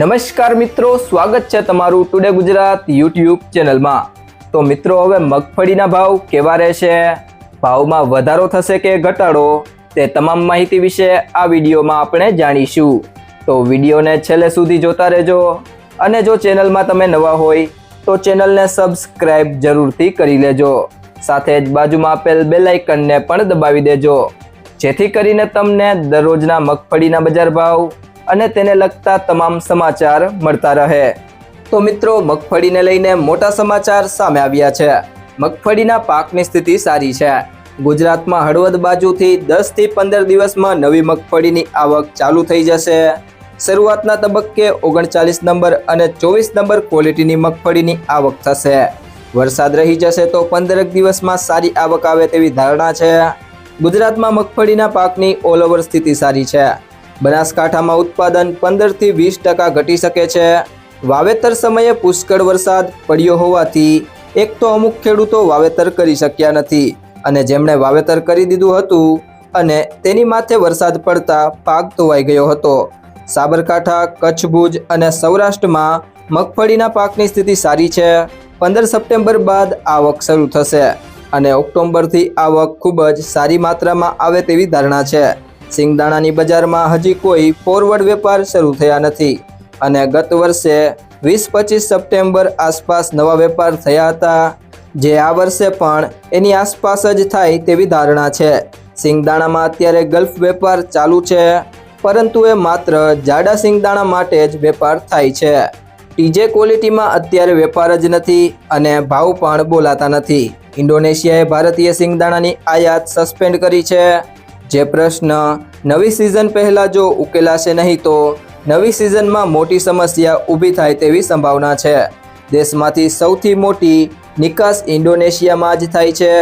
નમસ્કાર મિત્રો, સ્વાગત છે તમારું ટુડે ગુજરાત યુટ્યુબ ચેનલમાં. તો મિત્રો, હવે મગફળીના ભાવ કેવા રહેશે? ભાવમાં વધારો થશે કે ઘટાડો? તે તમામ માહિતી વિશે આ વિડીયોમાં આપણે જાણીશું. તો વિડીયોને છેલ્લે સુધી જોતા રહેજો. અને જો ચેનલમાં તમે નવા હોય, તો ચેનલને સબસ્ક્રાઈબ જરૂરથી કરી લેજો. સાથે જ બાજુમાં આપેલ બેલાઇકનને પણ દબાવી દેજો. જેથી કરીને તમને દરરોજના મગફળીના બજાર ભાવ અને તેને લગતા તમામ સમાચાર મળતા રહે. તો મિત્રો, મગફળીને લઈને મોટા સમાચાર સામે આવ્યા છે. મગફળીના પાકની સ્થિતિ સારી છે. ગુજરાતમાં હળવદ બાજુથી દસથી પંદર દિવસમાં નવી મગફળીની આવક ચાલુ થઈ જશે. શરૂઆતના તબક્કે ઓગણચાલીસ નંબર અને ચોવીસ નંબર ક્વોલિટીની મગફળીની આવક થશે. વરસાદ રહી જશે તો પંદરક દિવસમાં સારી આવક આવે તેવી ધારણા છે. ગુજરાતમાં મગફળીના પાકની ઓલ ઓવર સ્થિતિ સારી છે. બનાસકાંઠામાં ઉત્પાદન પંદરથી વીસ ટકા ઘટી શકે છે. વાવેતર સમયે પુષ્કળ વરસાદ પડ્યો હોવાથી એક તો અમુક ખેડૂતો વાવેતર કરી શક્યા નથી અને જેમણે વાવેતર કરી દીધું હતું અને તેની માથે વરસાદ પડતા પાક ધોવાઈ ગયો હતો. સાબરકાંઠા કચ્છ ભુજ અને સૌરાષ્ટ્રમાં મગફળીના પાકની સ્થિતિ સારી છે. પંદર સપ્ટેમ્બર બાદ આવક શરૂ થશે અને ઓક્ટોબરથી આવક ખૂબ જ સારી માત્રામાં આવે તેવી ધારણા છે. સિંગદાણાની બજારમાં હજી કોઈ ફોરવર્ડ વેપાર શરૂ થયા નથી. અને ગત વર્ષે વીસ પચીસ સપ્ટેમ્બર આસપાસ નવા વેપાર થયા હતા, જે આ વર્ષે પણ એની આસપાસ જ થાય તેવી ધારણા છે. સિંગદાણામાં અત્યારે ગલ્ફ વેપાર ચાલુ છે, પરંતુ એ માત્ર જાડા સિંગદાણા માટે જ વેપાર થાય છે. ટીજે ક્વોલિટીમાં અત્યારે વેપાર જ નથી અને ભાવ પણ બોલાતા નથી. ઇન્ડોનેશિયાએ ભારતીય સિંગદાણાની આયાત સસ્પેન્ડ કરી છે. જે પ્રશ્ન નવી સિઝન પહેલાં જો ઉકેલાશે નહીં તો નવી સિઝનમાં મોટી સમસ્યા ઊભી થાય તેવી સંભાવના છે. દેશમાંથી સૌથી મોટી નિકાસ ઇન્ડોનેશિયામાં જ થાય છે.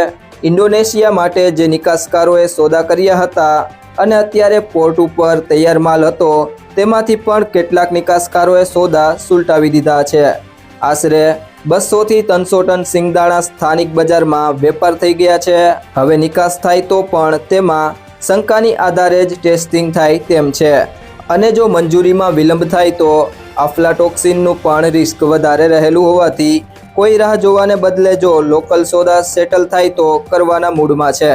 ઇન્ડોનેશિયા માટે જે નિકાસકારોએ સોદા કર્યા હતા અને અત્યારે પોર્ટ ઉપર તૈયાર માલ હતો, તેમાંથી પણ કેટલાક નિકાસકારોએ સોદા સુલટાવી દીધા છે. આશરે બસોથી ત્રણસો ટન સિંગદાણા સ્થાનિક બજારમાં વેપાર થઈ ગયા છે. હવે નિકાસ થાય તો પણ તેમાં શંકાની આધારે જ ટેસ્ટિંગ થાય તેમ છે. અને જો મંજૂરીમાં વિલંબ થાય તો આફ્લાટોક્સિનનું પણ રિસ્ક વધારે રહેલું હોવાથી કોઈ રાહ જોવાને બદલે જો લોકલ સોદા સેટલ થાય તો કરવાના મૂડમાં છે.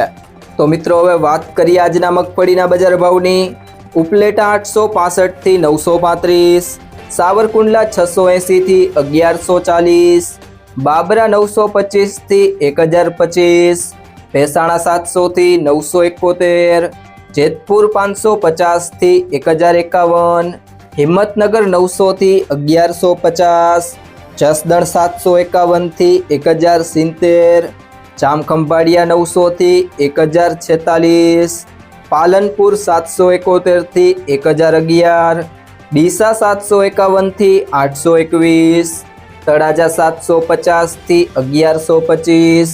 તો મિત્રો, હવે વાત કરીએ આજના મગફળીના બજાર ભાવની. ઉપલેટા આઠસો પાસઠથી નવસો પાંત્રીસ, સાવરકુંડલા છસો એંસીથી અગિયારસો ચાલીસ, બાબરા નવસો પચીસથી એક હજાર પચીસ મહેસાણા સાતસોથી નવસો એકોતેર, જેતપુર પાંચસો પચાસથી એક હજાર એકાવન, હિંમતનગર નવસોથી અગિયારસો પચાસ, જસદણ સાતસો એકાવનથી એક હજાર સિત્તેર, જામખંભાળિયા નવસોથી એક હજાર છેતાલીસ, પાલનપુર સાતસો એકોતેરથી એક હજાર અગિયાર, ડીસા સાતસો એકાવનથી આઠસો એકવીસ, તળાજા સાતસો પચાસથી અગિયારસો પચીસ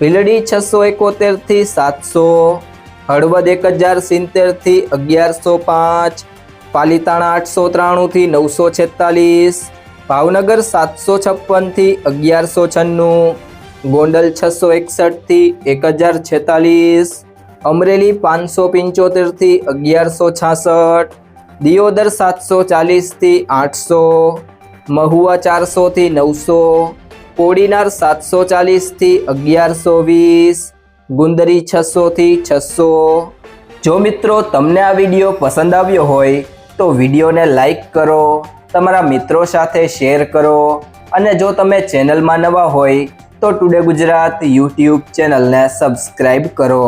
ભીલડી છસો એકોતેરથી સાતસો, હળવદ એક હજાર સિત્તેરથી અગિયારસો પાંચ, પાલીતાણા આઠસો ત્રાણુંથી નવસો છેતાલીસ, ભાવનગર સાતસો છપ્પનથી અગિયારસો છન્નું, ગોંડલ છસો એકસઠથી એક હજાર છેતાલીસ, અમરેલી પાંચસો પંચોતેરથી અગિયારસો છાસઠ, દિયોદર સાતસો ચાલીસથી આઠસો, મહુવા ચારસોથી નવસો કોડીનાર સાતસો ચાલીસથી અગિયારસો વીસ, ગુંદરી છસોથી છસો. જો મિત્રો તમને આ વીડિયો પસંદ આવ્યો હોય, તો વિડીયોને લાઈક કરો, તમારા મિત્રો સાથે શેર કરો, અને જો તમે ચેનલમાં નવા હોય, તો ટુડે ગુજરાત યુટ્યુબ ચેનલને સબસ્ક્રાઈબ કરો.